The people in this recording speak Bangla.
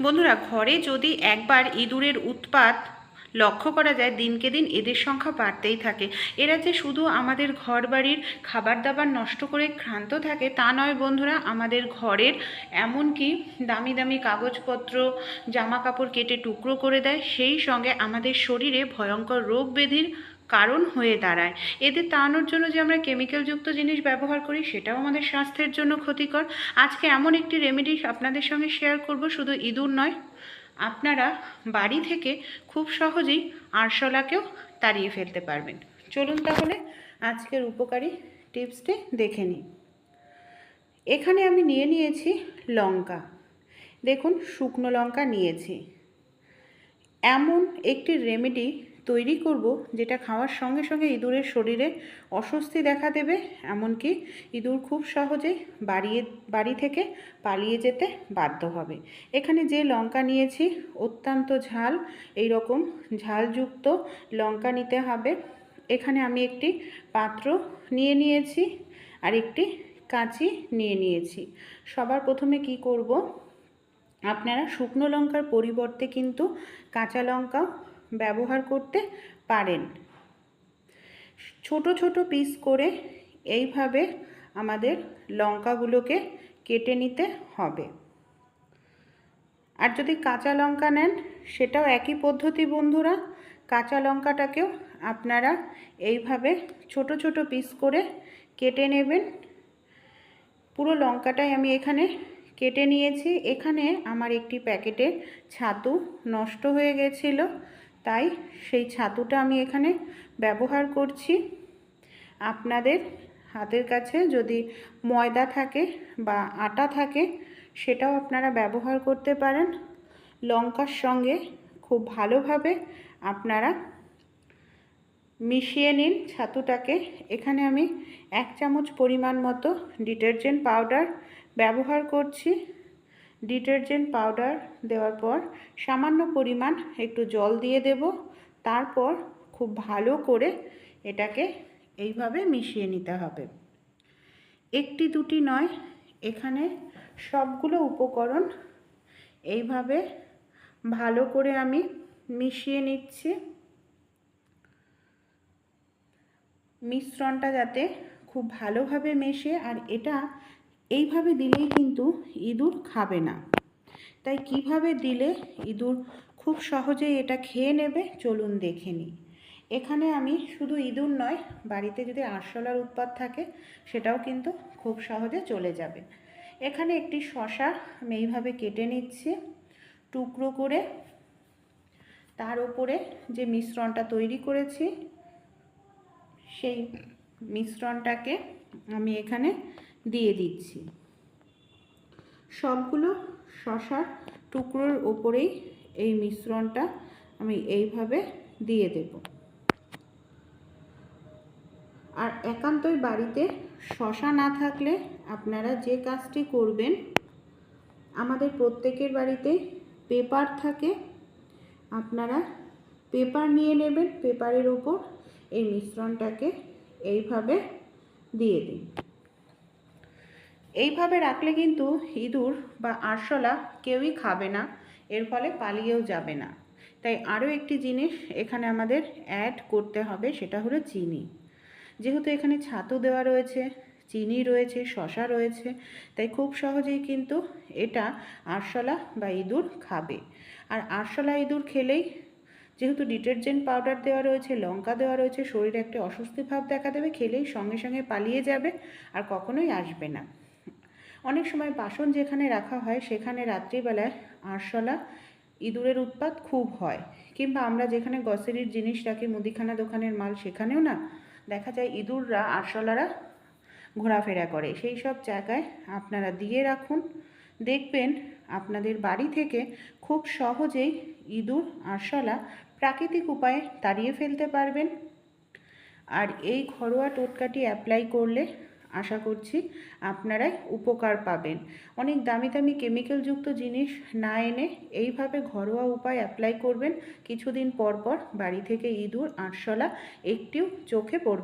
বন্ধুরা, ঘরে যদি একবার ইঁদুরের উৎপাত লক্ষ্য করা যায়, দিনকে দিন এদের সংখ্যা বাড়তেই থাকে। এরা যে শুধু আমাদের ঘর বাড়ির খাবার দাবার নষ্ট করে ক্ষান্ত থাকে, তা নয় বন্ধুরা, আমাদের ঘরের এমনকি দামি দামি কাগজপত্র জামা কাপড় কেটে টুকরো করে দেয়, সেই সঙ্গে আমাদের শরীরে ভয়ঙ্কর রোগ ব্যাধির কারণ হয়ে দাঁড়ায়। এদের তাড়ানোর জন্য যে আমরা কেমিক্যালযুক্ত জিনিস ব্যবহার করি, সেটাও আমাদের স্বাস্থ্যের জন্য ক্ষতিকর। আজকে এমন একটি রেমেডি আপনাদের সঙ্গে শেয়ার করব, শুধু ইঁদুর নয়, আপনারা বাড়ি থেকে খুব সহজেই আরশোলাকেও তাড়িয়ে ফেলতে পারবেন। চলুন তাহলে আজকের উপকারী টিপসটি দেখে নিই। এখানে আমি নিয়ে নিয়েছি লঙ্কা। দেখুন, শুকনো লঙ্কা নিয়েছি। এমন একটি রেমেডি তৈরি করব, যেটা খাওয়ার সঙ্গে সঙ্গে ইঁদুরের শরীরে অস্বস্তি দেখা দেবে, এমনকি ইঁদুর খুব সহজে বাড়িয়ে, বাড়ি থেকে পালিয়ে যেতে বাধ্য হবে। এখানে যে লঙ্কা নিয়েছি, অত্যন্ত ঝাল এই রকম ঝালযুক্ত লঙ্কা নিতে হবে। এখানে আমি একটি পাত্র নিয়ে নিয়েছি, আর একটি কাঁচি নিয়ে নিয়েছি। সবার প্রথমে কি করব? আপনারা শুকনো লঙ্কার পরিবর্তে কিন্তু কাঁচা লঙ্কা ব্যবহার করতে পারেন। ছোট ছোট পিস করে এইভাবে আমাদের লঙ্কাগুলোকে কেটে নিতে হবে। আর যদি কাঁচা লঙ্কা নেন, সেটাও একই পদ্ধতি বন্ধুরা। কাঁচা লঙ্কাটাকেও আপনারা এইভাবে ছোট ছোট পিস করে কেটে নেবেন। পুরো লঙ্কাটাই আমি এখানে কেটে নিয়েছি। এখানে আমার একটি প্যাকেটে ছাতু নষ্ট হয়ে গেছিল। তাই সেই ছাতুটা আমি এখানে ব্যবহার করছি। আপনাদের হাতের কাছে যদি ময়দা থাকে বা আটা থাকে, সেটাও আপনারা ব্যবহার করতে পারেন। লঙ্কার সঙ্গে খুব ভালোভাবে আপনারা মিশিয়ে নিন ছাতুটাকে। এখানে আমি এক চামচ পরিমাণ মতো ডিটারজেন্ট পাউডার ব্যবহার করছি। ডিটারজেন্ট পাউডার দেওয়ার পর সামান্য পরিমাণ একটু জল দিয়ে দেব। তারপর খুব ভালো করে এটাকে এইভাবে মিশিয়ে নিতে হবে। একটি দুটি নয়, এখানে সবগুলো উপকরণ এইভাবে ভালো করে আমি মিশিয়ে নিচ্ছি। মিশ্রণটা যাতে খুব ভালোভাবে মেশে, আর এটা এইভাবে দিলেই কিন্তু ইঁদুর খাবে না। তাই কীভাবে দিলে ইঁদুর খুব সহজেই এটা খেয়ে নেবে চলুন দেখে নিই। এখানে আমি শুধু ইঁদুর নয়, বাড়িতে যদি আরশোলার উৎপাদ থাকে সেটাও কিন্তু খুব সহজে চলে যাবে। এখানে একটি শশা আমি এইভাবে কেটে নিচ্ছি, টুকরো করে। তার উপরে যে মিশ্রণটা তৈরি করেছি, সেই মিশ্রণটাকে আমি এখানে দিয়ে দিচ্ছি। সবগুলো শশার টুকরোর ওপরেই এই মিশ্রণটা আমি এইভাবে দিয়ে দেব। আর একান্তই বাড়িতে শশা না থাকলে আপনারা যে কাজটি করবেন, আমাদের প্রত্যেকের বাড়িতে পেপার থাকে, আপনারা পেপার নিয়ে নেবেন, পেপারের ওপর এই মিশ্রণটাকে এইভাবে দিয়ে দিন। এইভাবে রাখলে কিন্তু ইঁদুর বা আরশোলা কেউই খাবে না, এর ফলে পালিয়েও যাবে না। তাই আরও একটি জিনিস এখানে আমাদের অ্যাড করতে হবে, সেটা হলো চিনি। যেহেতু এখানে ছাতু দেওয়া রয়েছে, চিনি রয়েছে শশা রয়েছে, তাই খুব সহজেই কিন্তু এটা আরশোলা বা ইঁদুর খাবে। আর আরশোলা ইঁদুর খেলেই যেহেতু ডিটারজেন্ট পাউডার দেওয়া রয়েছে, লঙ্কা দেওয়া রয়েছে, শরীরে একটা অস্বস্তি ভাব দেখা দেবে, খেলেই সঙ্গে সঙ্গে পালিয়ে যাবে আর কখনোই আসবে না। অনেক সময় বাসন যেখানে রাখা হয়, সেখানে রাত্রিবেলায় আরশোলা, ইঁদুরের উৎপাত খুব হয়। কিংবা আমরা যেখানে গ্রসারির জিনিস রাখি, মুদিখানা দোকানের মাল, সেখানেও না দেখা যায় ইঁদুররা, আরশোলারা ঘোরাফেরা করে। সেই সব জায়গায় আপনারা দিয়ে রাখুন। দেখবেন আপনাদের বাড়ি থেকে খুব সহজেই ইঁদুর, আরশোলা প্রাকৃতিক উপায়ে তাড়িয়ে ফেলতে পারবেন। আর এই ঘরোয়া টোটকাটি অ্যাপ্লাই করলে আশা করছি আপনারাই উপকার পাবেন। অনেক দামি দামি কেমিক্যালযুক্ত জিনিস না এনে এইভাবে ঘরোয়া উপায় অ্যাপ্লাই করবেন। কিছুদিন পর পর বাড়ি থেকে ইঁদুর, আরশোলা একটিও চোখে পড়বেন